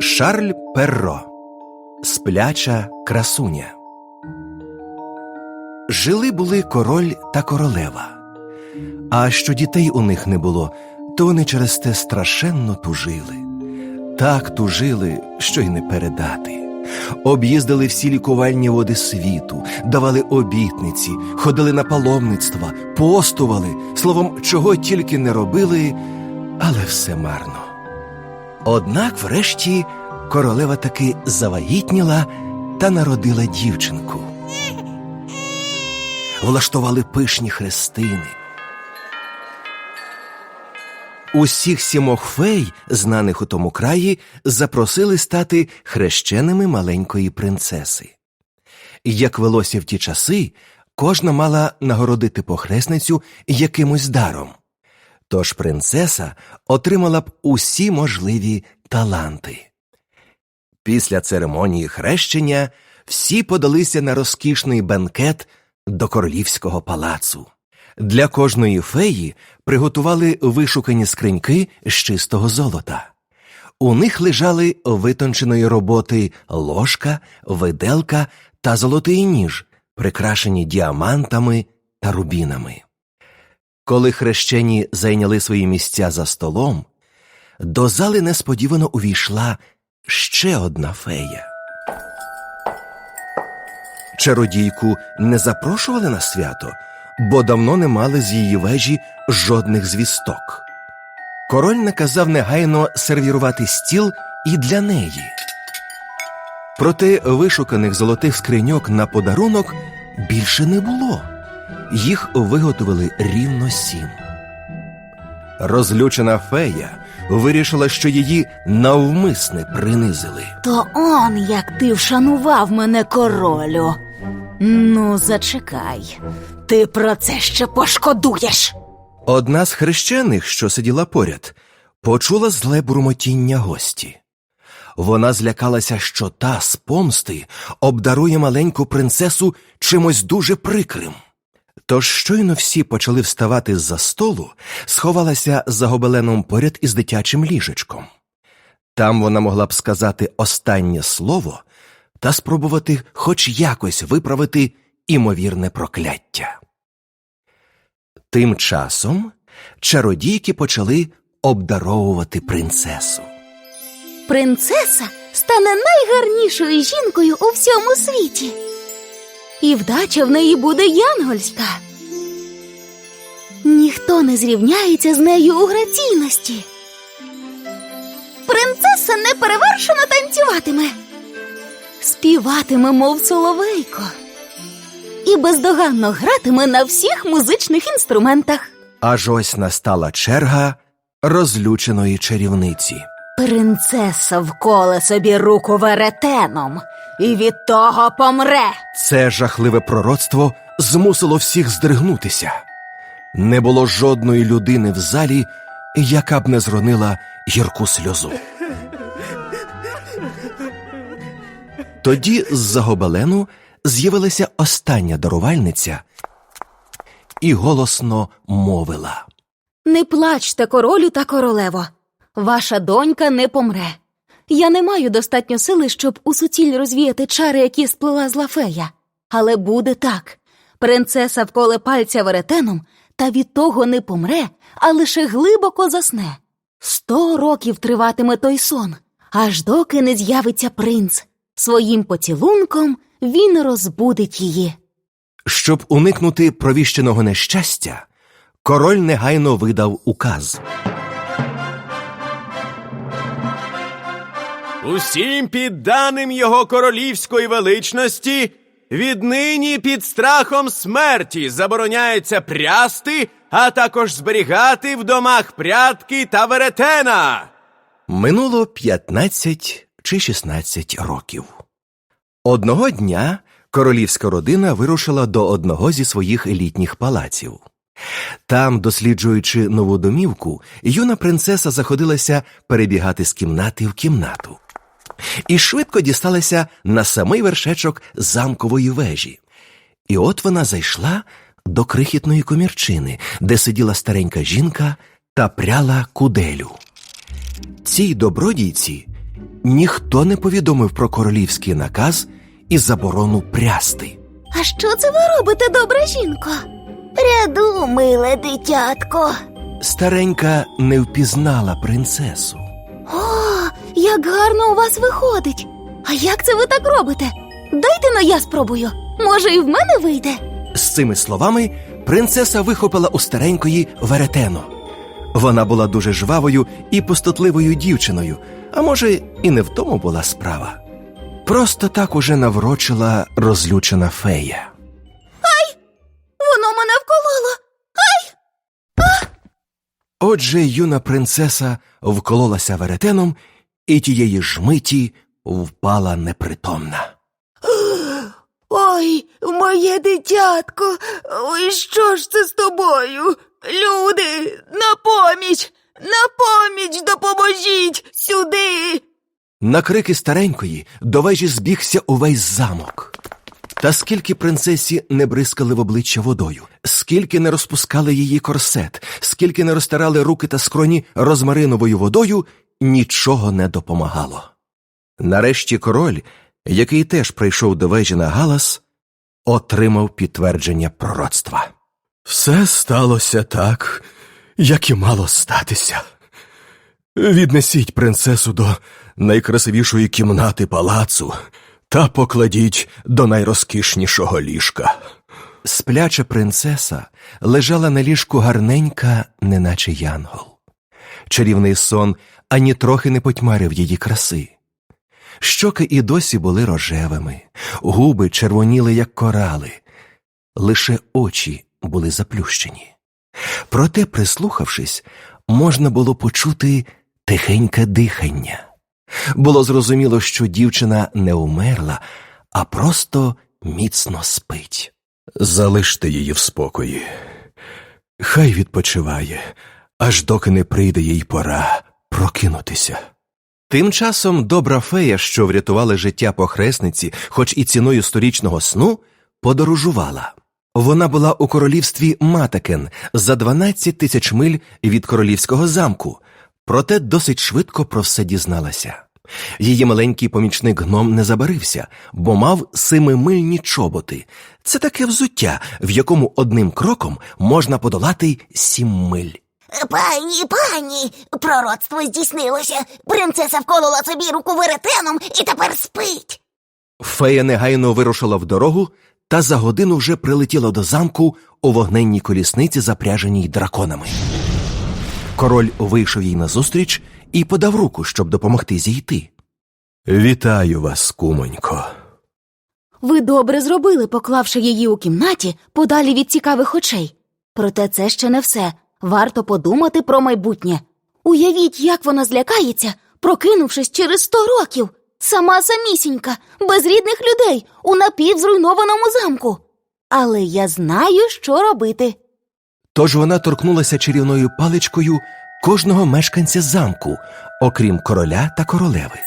Шарль Перро Спляча красуня. Жили були король та королева. А що дітей у них не було, то вони через те страшенно тужили. Так тужили, що й не передати. Об'їздили всі лікувальні води світу, давали обітниці, ходили на паломництва, постували, словом, чого тільки не робили, але все марно. Однак, врешті, королева таки завагітніла та народила дівчинку. Влаштували пишні хрестини. Усіх сімох фей, знаних у тому краї, запросили стати хрещеними маленької принцеси. Як велося в ті часи, кожна мала нагородити похресницю якимось даром. Тож принцеса отримала б усі можливі таланти. Після церемонії хрещення всі подалися на розкішний бенкет до королівського палацу. Для кожної феї приготували вишукані скриньки з чистого золота. У них лежали витонченої роботи ложка, виделка та золотий ніж, прикрашені діамантами та рубінами. Коли хрещені зайняли свої місця за столом, до зали несподівано увійшла ще одна фея. Чародійку не запрошували на свято, бо давно не мали з її вежі жодних звісток. Король наказав негайно сервірувати стіл і для неї. Проте вишуканих золотих скриньок на подарунок більше не було. Їх виготовили рівно сім. Розлючена фея вирішила, що її навмисне принизили. То он як ти вшанував мене королю. Ну, зачекай, ти про це ще пошкодуєш. Одна з хрещених, що сиділа поряд, почула зле бурмотіння гості. Вона злякалася, що та з помсти обдарує маленьку принцесу чимось дуже прикрим. Тож щойно всі почали вставати з-за столу, сховалася за гобеленом поряд із дитячим ліжечком. Там вона могла б сказати останнє слово та спробувати хоч якось виправити імовірне прокляття. Тим часом чародійки почали обдаровувати принцесу. Принцеса стане найгарнішою жінкою у всьому світі. І вдача в неї буде янгольська. Ніхто не зрівняється з нею у граційності. Принцеса неперевершено танцюватиме, співатиме, мов соловейко, і бездоганно гратиме на всіх музичних інструментах. Аж ось настала черга розлюченої чарівниці. Принцеса вколе собі руку веретеном і від того помре. Це жахливе пророцтво змусило всіх здригнутися. Не було жодної людини в залі, яка б не зронила гірку сльозу. Тоді з-за гобелену з'явилася остання дарувальниця і голосно мовила. Не плачте, королю та королево. Ваша донька не помре. Я не маю достатньо сили, щоб у суціль розвіяти чари, які сплела зла фея. Але буде так. Принцеса вколе пальця веретеном та від того не помре, а лише глибоко засне. Сто років триватиме той сон, аж доки не з'явиться принц. Своїм поцілунком він розбудить її. Щоб уникнути провіщеного нещастя, король негайно видав указ. Усім підданим його королівської величності віднині під страхом смерті забороняється прясти, а також зберігати в домах прядки та веретена. Минуло 15 чи 16 років. Одного дня королівська родина вирушила до одного зі своїх літніх палаців. Там, досліджуючи нову домівку, юна принцеса заходилася перебігати з кімнати в кімнату. І швидко дісталася на самий вершечок замкової вежі. І от вона зайшла до крихітної комірчини, де сиділа старенька жінка та пряла куделю. Цій добродійці ніхто не повідомив про королівський наказ і заборону прясти. А що це ви робите, добра жінко? Ряду, миле дитятко. Старенька не впізнала принцесу. О, як гарно у вас виходить. А як це ви так робите? Дайте но я спробую. Може, і в мене вийде. З цими словами принцеса вихопила у старенької веретено. Вона була дуже жвавою і пустотливою дівчиною, а може, і не в тому була справа. Просто так уже наврочила розлючена фея. Воно мене вкололо. Отже, юна принцеса вкололася веретеном і тієї ж миті впала непритомна. Ой, моє дитятко, ой, що ж це з тобою? Люди, на поміч, на поміч допоможіть сюди. На крики старенької до вежі збігся увесь замок. Та скільки принцесі не бризкали в обличчя водою, скільки не розпускали її корсет, скільки не розтирали руки та скроні розмариновою водою, нічого не допомагало. Нарешті король, який теж прийшов до вежі на галас, отримав підтвердження пророцтва. Все сталося так, як і мало статися. Віднесіть принцесу до найкрасивішої кімнати палацу та покладіть до найрозкішнішого ліжка. Спляча принцеса лежала на ліжку гарненька, неначе янгол. Чарівний сон ані трохи не потьмарив її краси. Щоки і досі були рожевими, губи червоніли, як корали, лише очі були заплющені. Проте, прислухавшись, можна було почути тихеньке дихання. Було зрозуміло, що дівчина не умерла, а просто міцно спить. Залиште її в спокої. Хай відпочиває, аж доки не прийде їй пора прокинутися. Тим часом добра фея, що врятувала життя похресниці, хоч і ціною сторічного сну, подорожувала. Вона була у королівстві Матакен за 12 тисяч миль від королівського замку, проте досить швидко про все дізналася. Її маленький помічник гном не забарився, бо мав семимильні чоботи. Це таке взуття, в якому одним кроком можна подолати сім миль. Пані, пані, пророцтво здійснилося. Принцеса вколола собі руку веретеном і тепер спить. Фея негайно вирушила в дорогу та за годину вже прилетіла до замку у вогненній колісниці, запряженій драконами. Король вийшов їй назустріч і подав руку, щоб допомогти зійти. Вітаю вас, кумонько. Ви добре зробили, поклавши її у кімнаті подалі від цікавих очей. Проте це ще не все. Варто подумати про майбутнє. Уявіть, як вона злякається, прокинувшись через сто років. Сама самісінька, без рідних людей, у напівзруйнованому замку. Але я знаю, що робити. Тож вона торкнулася чарівною паличкою кожного мешканця замку, окрім короля та королеви.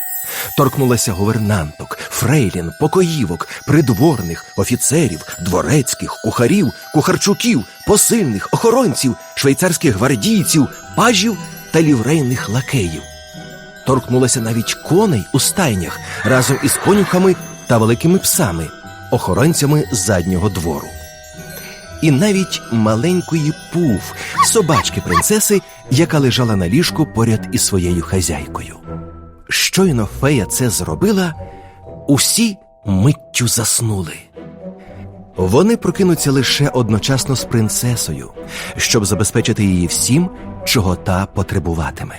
Торкнулася гувернанток, фрейлін, покоївок, придворних, офіцерів, дворецьких, кухарів, кухарчуків, посильних, охоронців, швейцарських гвардійців, пажів та ліврейних лакеїв. Торкнулася навіть коней у стайнях разом із конюхами та великими псами, охоронцями заднього двору і навіть маленької пуф, собачки принцеси, яка лежала на ліжку поряд із своєю хазяйкою. Щойно фея це зробила, усі миттю заснули. Вони прокинуться лише одночасно з принцесою, щоб забезпечити її всім, чого та потребуватиме.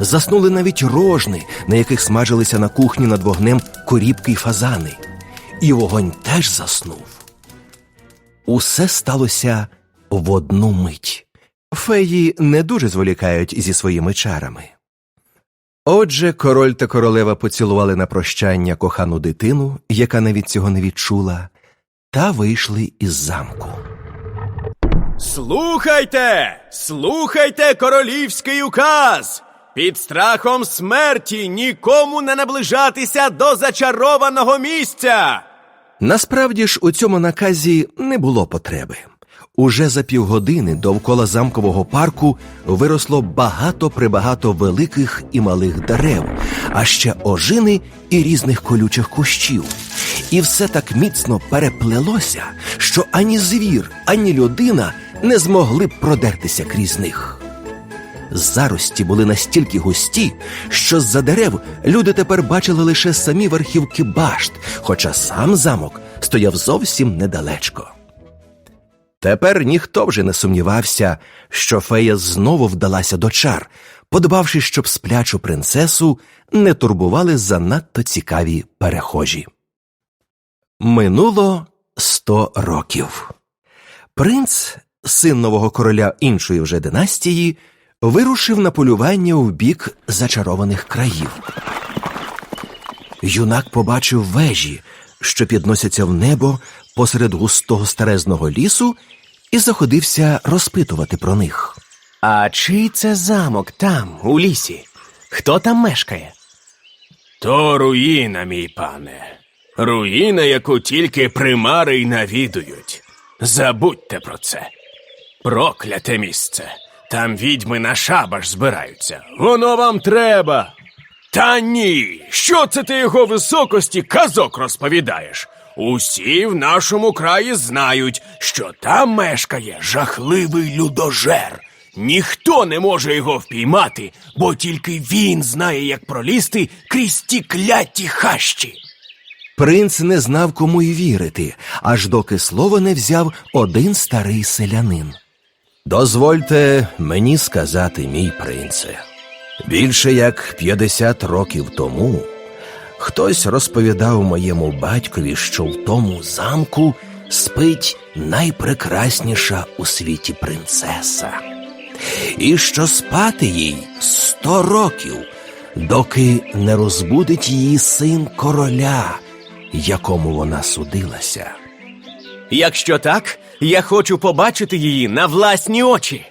Заснули навіть рожни, на яких смажилися на кухні над вогнем корібки й фазани. І вогонь теж заснув. Усе сталося в одну мить. Феї не дуже зволікають зі своїми чарами. Отже, король та королева поцілували на прощання кохану дитину, яка навіть цього не відчула, та вийшли із замку. Слухайте, слухайте королівський указ. Під страхом смерті нікому не наближатися до зачарованого місця. Насправді ж у цьому наказі не було потреби. Уже за півгодини довкола замкового парку виросло багато прибагато великих і малих дерев, а ще ожини і різних колючих кущів. І все так міцно переплелося, що ані звір, ані людина не змогли б продертися крізь них. Зарості були настільки густі, що з-за дерев люди тепер бачили лише самі верхівки башт, хоча сам замок стояв зовсім недалечко. Тепер ніхто вже не сумнівався, що фея знову вдалася до чар, подбавши, щоб сплячу принцесу не турбували занадто цікаві перехожі. Минуло сто років. Принц, син нового короля іншої вже династії, вирушив на полювання в бік зачарованих країв. Юнак побачив вежі, що підносяться в небо посеред густого старезного лісу, і заходився розпитувати про них. А чий це замок там, у лісі? Хто там мешкає? То руїна, мій пане. Руїна, яку тільки примари й навідують. Забудьте про це. Прокляте місце. Там відьми на шабаш збираються. Воно вам треба. Та ні. Що це ти його високості казок розповідаєш? Усі в нашому краї знають, що там мешкає жахливий людожер. Ніхто не може його впіймати, бо тільки він знає, як пролізти крізь ті кляті хащі. Принц не знав, кому й вірити, аж доки слово не взяв один старий селянин. Дозвольте мені сказати, мій принце. Більше як 50 років тому хтось розповідав моєму батькові, що в тому замку спить найпрекрасніша у світі принцеса, і що спати їй сто років, доки не розбудить її син короля, якому вона судилася. Якщо так, я хочу побачити її на власні очі.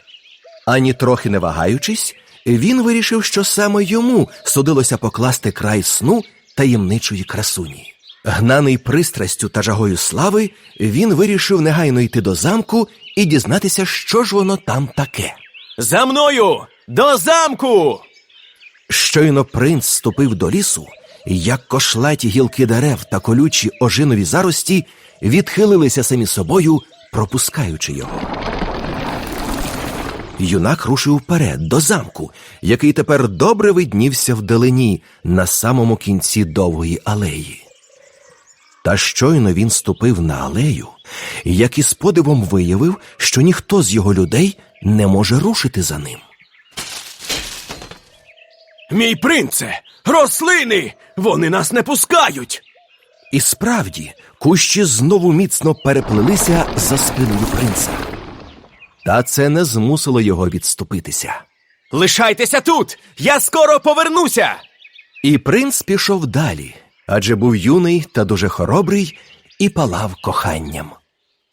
Ані трохи не вагаючись, він вирішив, що саме йому судилося покласти край сну таємничої красуні. Гнаний пристрастю та жагою слави, він вирішив негайно йти до замку і дізнатися, що ж воно там таке. За мною! До замку! Щойно принц ступив до лісу, як кошлаті гілки дерев та колючі ожинові зарості відхилилися самі собою, пропускаючи його. Юнак рушив вперед до замку, який тепер добре виднівся вдалині на самому кінці довгої алеї. Та щойно він ступив на алею, як із подивом виявив, що ніхто з його людей не може рушити за ним. Мій принце! Рослини! Вони нас не пускають! І справді, кущі знову міцно переплелися за спиною принца. Та це не змусило його відступитися. Лишайтеся тут! Я скоро повернуся! І принц пішов далі, адже був юний та дуже хоробрий і палав коханням.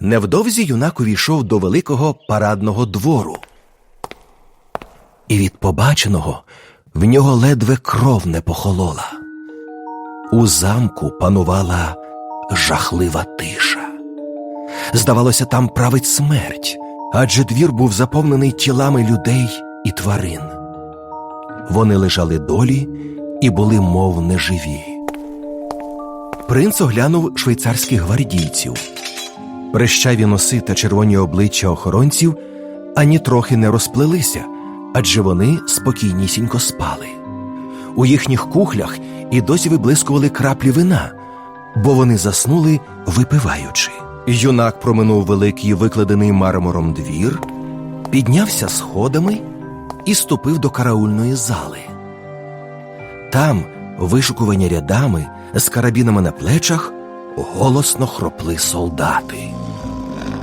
Невдовзі юнак увійшов до великого парадного двору. І від побаченого в нього ледве кров не похолола. У замку панувала жахлива тиша. Здавалося, там править смерть, адже двір був заповнений тілами людей і тварин. Вони лежали долі і були мов неживі. Принц оглянув швейцарських гвардійців. Прищаві носи та червоні обличчя охоронців ані трохи не розплелися, адже вони спокійнісінько спали. У їхніх кухлях і досі виблискували краплі вина, бо вони заснули, випиваючи. Юнак проминув великий викладений мармуром двір, піднявся сходами і ступив до караульної зали. Там, вишукувані рядами, з карабінами на плечах, голосно хропли солдати.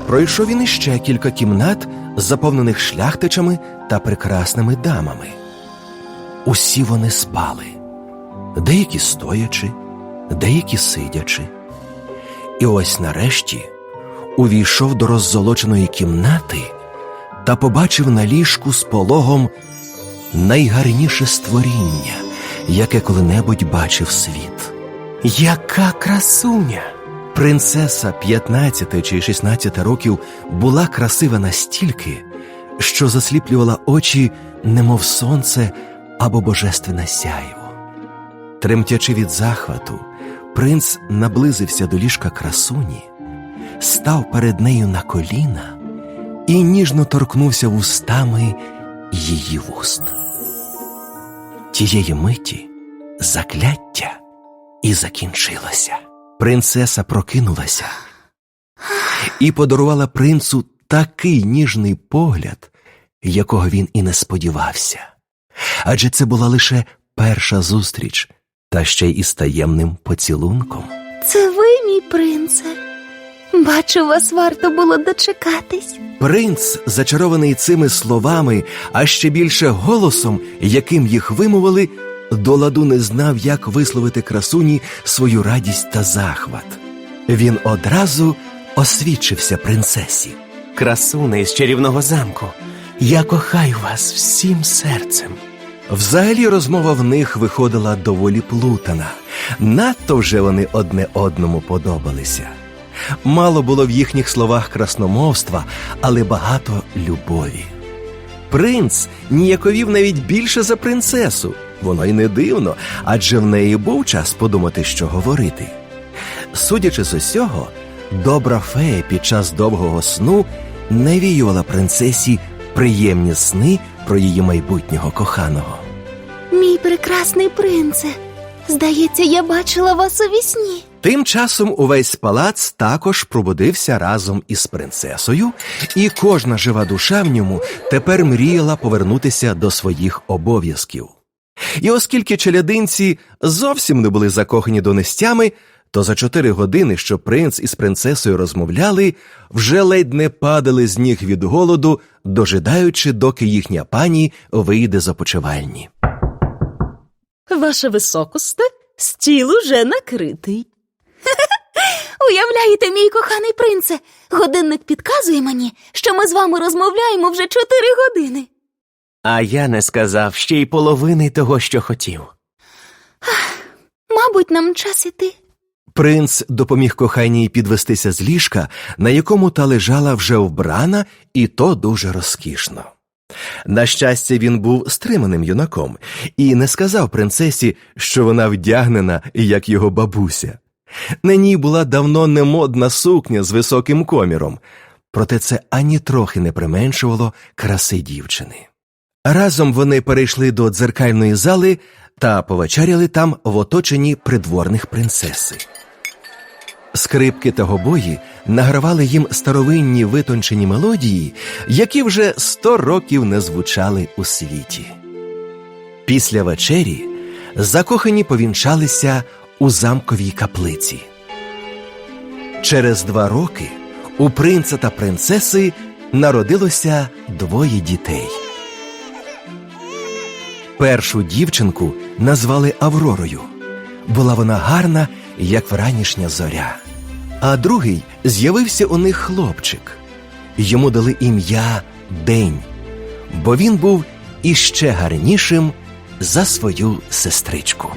Пройшов він іще кілька кімнат, заповнених шляхтичами та прекрасними дамами. Усі вони спали, деякі стоячи, деякі сидячи. І ось нарешті увійшов до роззолоченої кімнати та побачив на ліжку з пологом найгарніше створіння, яке коли-небудь бачив світ. Яка красуня! Принцеса 15 чи 16 років була красива настільки, що засліплювала очі, немов сонце або божественне сяйво. Тремтячи від захвату, принц наблизився до ліжка красуні, став перед нею на коліна і ніжно торкнувся вустами її вуст. Тієї миті закляття і закінчилося. Принцеса прокинулася і подарувала принцу такий ніжний погляд, якого він і не сподівався. Адже це була лише перша зустріч, та ще й із таємним поцілунком. Це ви, мій принце. Бачу, вас варто було дочекатись. Принц, зачарований цими словами, а ще більше голосом, яким їх вимовили, до ладу не знав, як висловити красуні свою радість та захват. Він одразу освідчився принцесі. Красуне з чарівного замку. Я кохаю вас всім серцем. Взагалі розмова в них виходила доволі плутана. Надто вже вони одне одному подобалися. Мало було в їхніх словах красномовства, але багато любові. Принц ніяковів навіть більше за принцесу. Воно й не дивно, адже в неї був час подумати, що говорити. Судячи з усього, добра фея під час довгого сну навіювала принцесі приємні сни про її майбутнього коханого. Мій прекрасний принце. Здається, я бачила вас у вісні. Тим часом увесь палац також пробудився разом із принцесою, і кожна жива душа в ньому тепер мріяла повернутися до своїх обов'язків. І оскільки челядинці зовсім не були закохані донестями, то за чотири години, що принц із принцесою розмовляли, вже ледь не падали з ніг від голоду, дожидаючи, доки їхня пані вийде з опочивальні. Ваша високосте, стіл уже накритий. Уявляєте, мій коханий принце, годинник підказує мені, що ми з вами розмовляємо вже чотири години. А я не сказав ще й половини того, що хотів. Мабуть, нам час іти. Принц допоміг коханій підвестися з ліжка, на якому та лежала вже вбрана, і то дуже розкішно. На щастя, він був стриманим юнаком і не сказав принцесі, що вона вдягнена, як його бабуся. На ній була давно немодна сукня з високим коміром, проте це ані трохи не применшувало краси дівчини. Разом вони перейшли до дзеркальної зали та повечеряли там в оточенні придворних принцеси. Скрипки та гобої награвали їм старовинні витончені мелодії, які вже сто років не звучали у світі. Після вечері закохані повінчалися у замковій каплиці. Через два роки у принца та принцеси народилося двоє дітей. Першу дівчинку назвали Авророю. Була вона гарна, як вранішня зоря. А другий з'явився у них хлопчик. Йому дали ім'я День, бо він був іще гарнішим за свою сестричку.